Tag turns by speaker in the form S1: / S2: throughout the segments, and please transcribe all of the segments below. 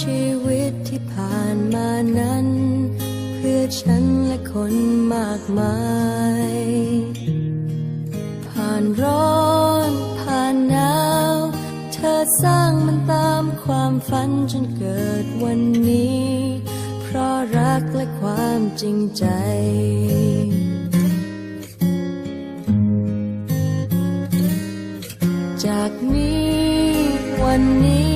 S1: ชีวิตที่ผ่านมานั้น เพื่อฉันและคนมากมาย ผ่านร้อนผ่านหนาว เธอสร้างมันตามความฝันจนเกิดวันนี้ เพราะรักและความจริงใจจากนี้วันนี้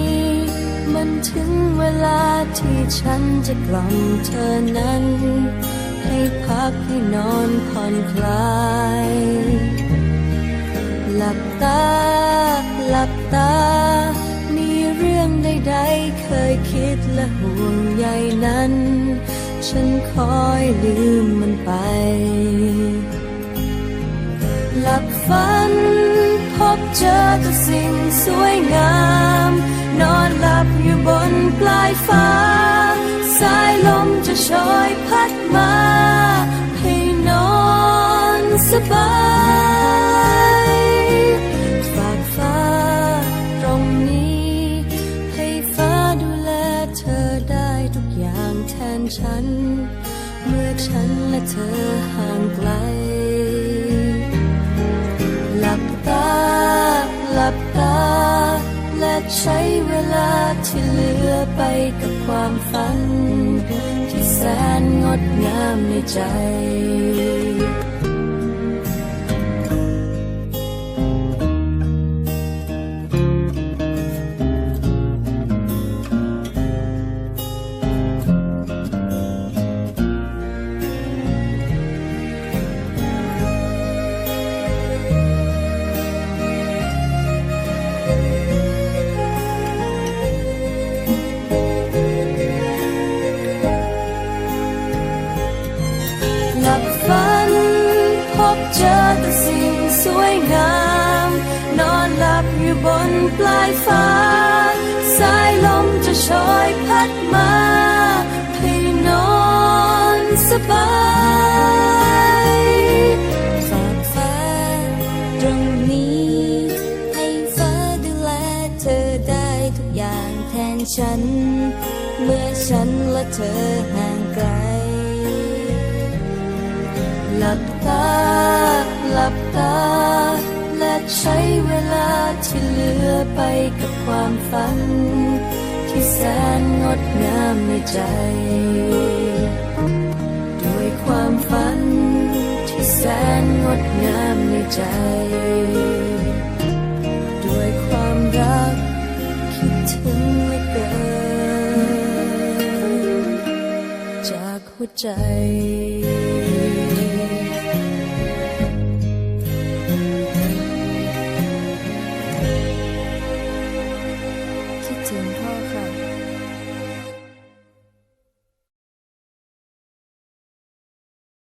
S1: มันถึงเวลาที่ฉันจะกล่อมเธอนั้น ให้พักให้นอนผ่อนคลาย หลับตา หลับตา มีเรื่องใดๆเคยคิดและห่วงใยนั้น ฉันคอยลืมมันไป หลับฝันพบเจอแต่สิ่งสวยงาม นอนหลับอยู่บนปลายฟ้า สายลมจะโชยพัดมา ให้นอนสบายฝากฟ้าตรงนี้ ให้ฟ้าดูแลเธอได้ทุกอย่างแทนฉัน เมื่อฉันและเธอห่างไกล หลับตาหลับ ใช้เวลาที่เหลือไปกับความฝัน ที่แสนงดงามในใจ อแต่สิ่งสวยงาม นอนหลับอยู่บนปลายฟ้า สายลมจะโชยพัดมาให้นอนสบายฝากฟ้าตรงนี้ ให้ฟ้าดูแลเธอได้ทุกอย่างแทนฉัน เมื่อฉันและเธอห่างไกล หลับตา ลับตา และใช้เวลาที่เหลือไปกับความฝัน ที่แสนงดงามในใจ ด้วยความฝันที่แสนงดงามในใจ ด้วยความรักคิดถึงเหลือเกินจากหัวใจ